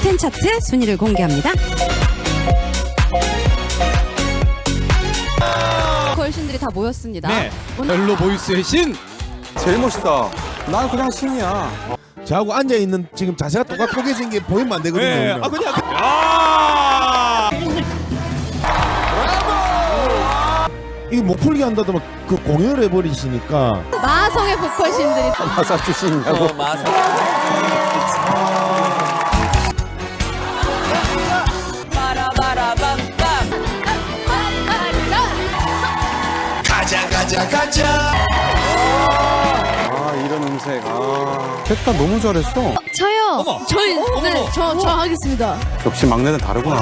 탑10 차트 순위를 공개합니다. 걸신들이 다 모였습니다. 네. 오늘 멜로 보이스의 신. 제일 멋있다. 난 그냥 신이야. 저하고 앉아 있는 지금 자세가 똑같게 생긴 게 보이면 안 되거든요. 네. 아 그냥. 아. 이게 목 풀기 한다더만 그 공연을 해버리시니까 마성의 보컬신들이 마사 출신이냐고. 아 이런 음색. 아. 셋다 너무 잘했어. 저요. 어머. 저희 어머, 네, 어머. 저, 저 하겠습니다. 역시 막내는 다르구나.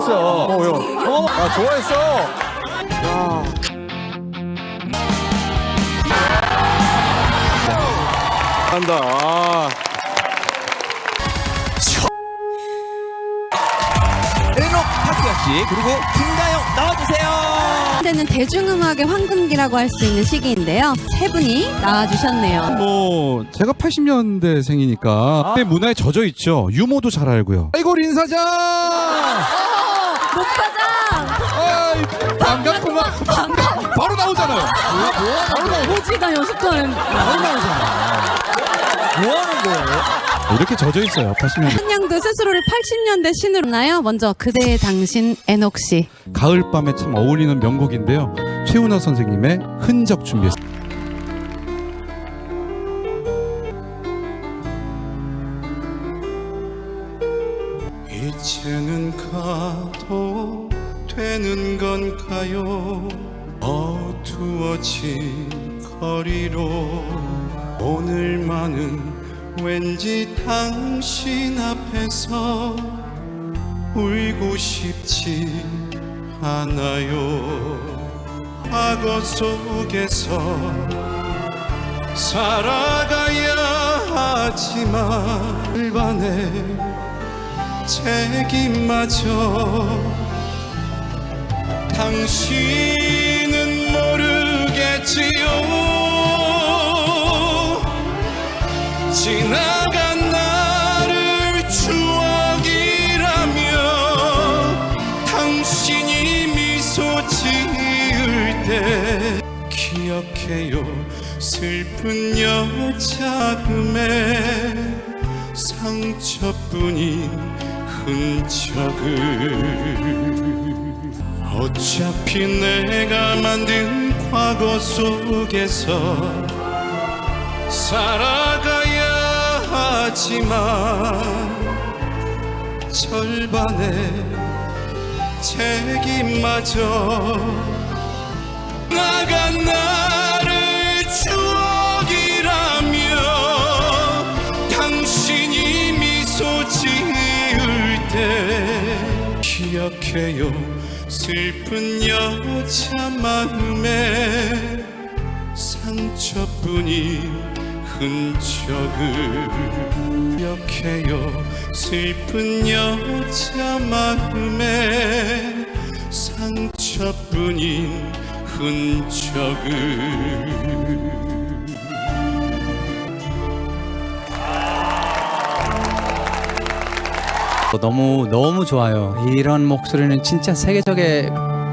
있어. 어 형. 어. 아 좋아했어. 야. 한다. 아. 에녹 타키아 씨 그리고 김가영 나와 되는 대중음악의 황금기라고 할 수 있는 시기인데요. 세 분이 나와주셨네요. 뭐 제가 80년대 생이니까 그 문화에 젖어 있죠. 유머도 잘 알고요. 아이고 린사장. 목사장! 아이, 반갑구만. 바로 나오잖아요. 바로 나오죠. 오지가 연습하는 바로 나오잖아. 뭐 하는 거예요? 이렇게 젖어 있어요. 80년대. 한양도 스스로를 80년대 신으로 나요. 먼저 그대의 당신 애녹 씨. 가을 밤에 참 어울리는 명곡인데요. 최훈아 선생님의 흔적 준비했습니다. 이제는 가도 되는 건가요? 어두워진 거리로 오늘만은 왠지 당신 앞에서 울고 싶지 않아요. 과거 속에서 살아가야 하지만 일반에 책임마저 당신 기억해요 슬픈 여자음에 상처뿐인 흔적을. 어차피 내가 만든 과거 속에서 살아가야 하지만 절반의 책임마저 나간 나 기억해요. 슬픈 여자 마음에 상처뿐인 흔적을 기억해요. 슬픈 여자 마음에 상처뿐인 흔적을 너무 너무 좋아요. 이런 목소리는 진짜 세계적에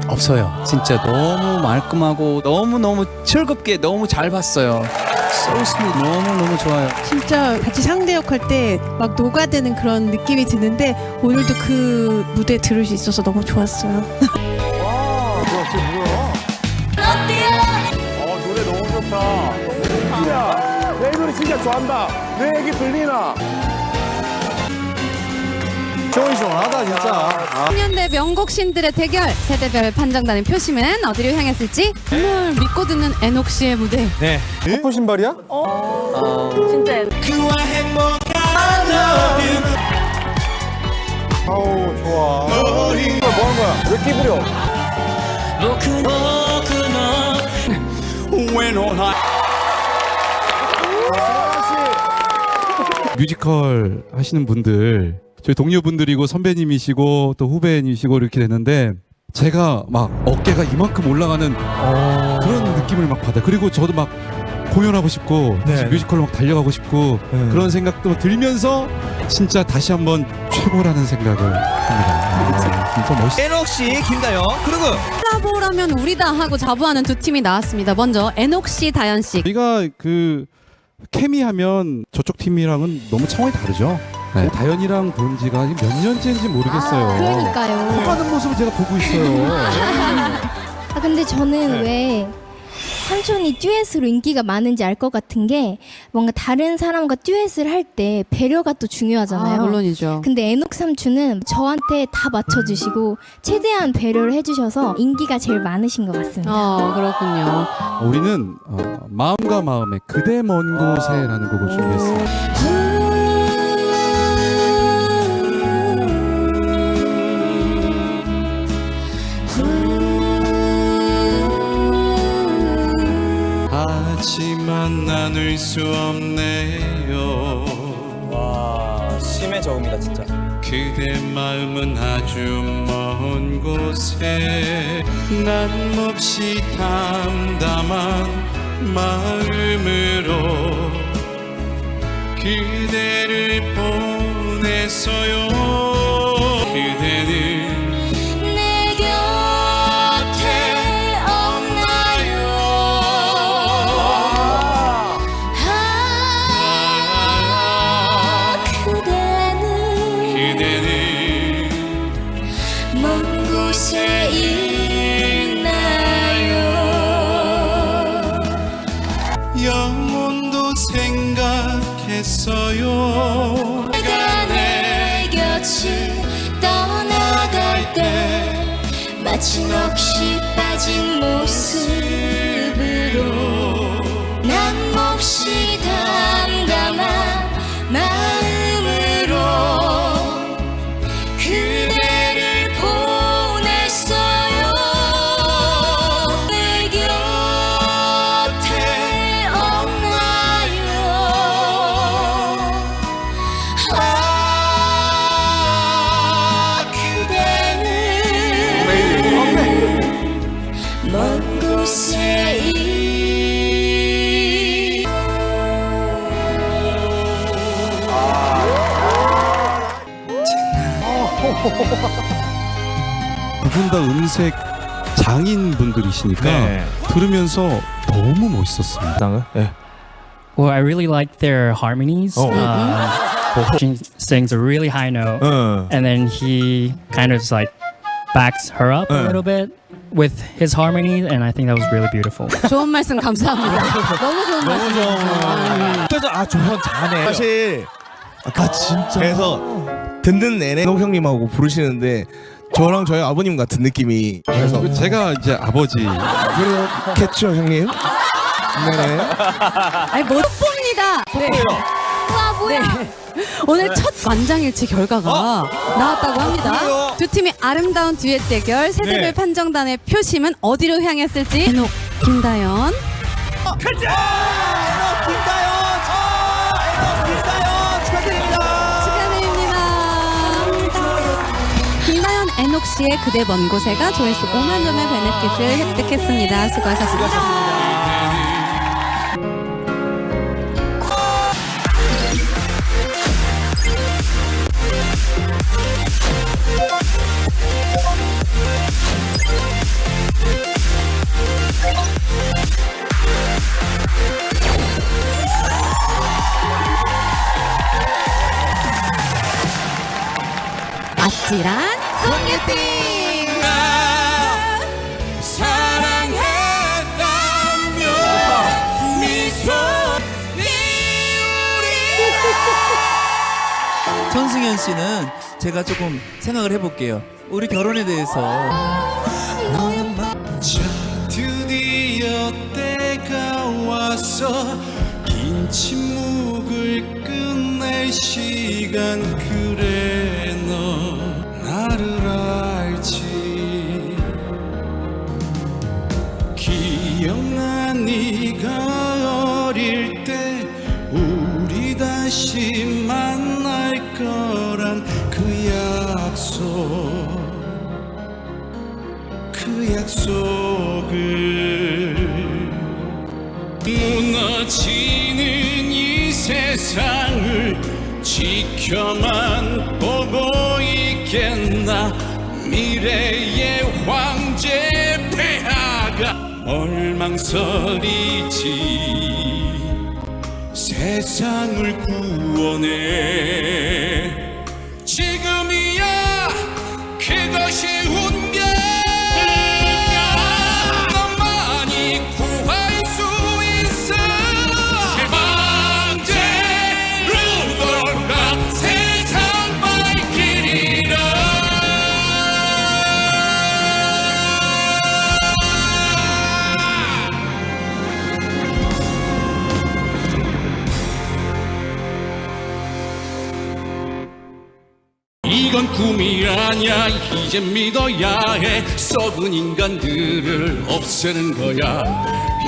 없어요. 진짜 너무 말끔하고 너무 너무 즐겁게 너무 잘 봤어요. So sweet. 너무 너무 좋아요. 진짜 같이 상대 역할 때 막 녹아드는 그런 느낌이 드는데 오늘도 그 무대 들을 수 있어서 너무 좋았어요. 와, 뭐야, 그게 뭐야? 어, 노래 너무 좋다. 야, 내 노래 진짜 좋아한다. 내 얘기 들리나? 시원시원하다, 진짜. 아. 10년대 명곡 신들의 대결 세대별 판정단의 표심은 어디로 향했을지 정말 믿고 듣는 애녹 씨의 무대 네. 커플 신발이야? 아우, 좋아. 뭐 하는 거야? 왜 끼부려? 뮤지컬 하시는 분들 저희 동료분들이고 선배님이시고 또 후배님이시고 이렇게 되는데 제가 막 어깨가 이만큼 올라가는 그런 느낌을 막 받아요. 그리고 저도 막 공연하고 싶고 네. 뮤지컬로 막 달려가고 싶고 네. 그런 생각도 들면서 진짜 다시 한번 최고라는 생각을 합니다. 아, 진짜 멋있. 에녹 씨, 김다영. 그리고 콜라보라면 우리다 하고 자부하는 두 팀이 나왔습니다. 먼저 에녹 씨, 다현 씨. 우리가 그 케미하면 저쪽 팀이랑은 너무 차원이 다르죠. 네, 다현이랑 본 지가 몇 년째인지 모르겠어요. 아, 그러니까요. 하는 모습을 제가 보고 있어요. 아 근데 저는 네. 왜 삼촌이 듀엣으로 인기가 많은지 알 것 같은 게 뭔가 다른 사람과 듀엣을 할 때 배려가 또 중요하잖아요. 아, 물론이죠. 근데 에녹 삼촌은 저한테 다 맞춰주시고 최대한 배려를 해주셔서 인기가 제일 많으신 것 같습니다. 어, 그렇군요. 우리는 어, 마음과 마음의 그대 먼 곳에라는 곡을 준비했어요. 하지만 나눌 수 없네요 와, 심해 저음이다 진짜. 그대 마음은 아주 먼 곳에 난 몹시 담담한 마음으로 그대를 보냈어요 그대 했어요. 내가 내 곁을 떠나갈 때 마치 넋이 빠진 모습 두분다 음색 장인 분들이시니까 네. 들으면서 너무 멋있었습니다. 당은? 예. Well, I really like their harmonies. Oh. Uh, she sings a really high note, 응. and then he kind of like backs her up Uh. a little bit with his harmony, and I think that was really beautiful. 좋은 말씀 감사합니다. 너무 좋은 말씀. 그래서 아, 조현 잘하네. 사실 아 진짜. 그래서 듣는 내내 록 형님하고 부르시는데 저랑 저희 아버님 같은 느낌이 그래서 그 제가 이제 아버지 그렇겠죠 형님? 네네 아니, 못 봅니다. 네. 와 뭐야 오늘 첫 만장일치 결과가 나왔다고 합니다. 두 팀의 아름다운 듀엣 대결 세대별 네. 판정단의 표심은 어디로 향했을지 에녹, 김다연 가자! 에녹 씨의 그대 먼 곳에가 조회수 5만 점의 베네핏을 획득했습니다. 수고하셨습니다. 아찔한 소개팅! 사랑했다며 미소 전승현 씨는 제가 조금 생각을 해볼게요. 우리 결혼에 대해서. 자 드디어 때가 왔어 긴 침묵을 끝낼 시간 그래 그 약속을 무너지는 이 세상을 지켜만 보고 있겠나? 미래의 황제 폐하가 얼망설이지. 세상을 구원해 건 꿈이 아니야. 이제 믿어야 해. 썩은 인간들을 없애는 거야.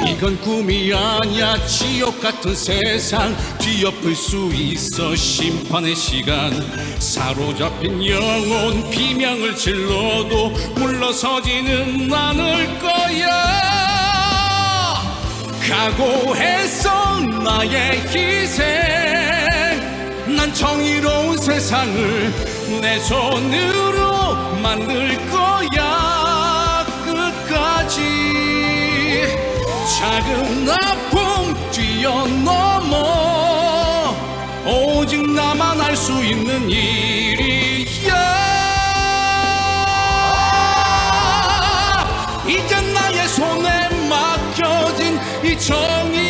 이건 꿈이 아니야. 지옥 같은 세상. 뒤엎을 수 있어. 심판의 시간. 사로잡힌 영혼 비명을 질러도 물러서지는 않을 거야. 각오했어 나의 희생. 난 정의로운 세상을 내 손으로 만들 거야. 끝까지. 작은 아픔 뛰어넘어. 오직 나만 알 수 있는 일이야. 이제 나의 손에 맡겨진 이 정의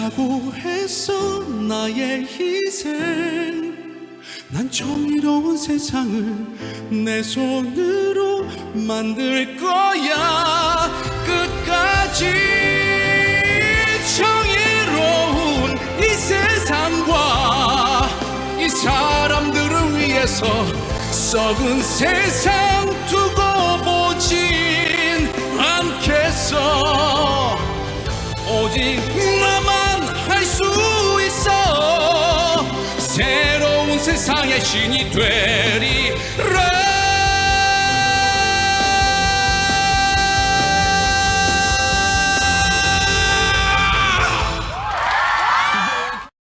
각오했어 나의 희생. 난 정의로운 세상을 내 손으로 만들 거야. 끝까지 정의로운 이 세상과 이 사람들을 위해서 썩은 세상 세상의 신이 되리라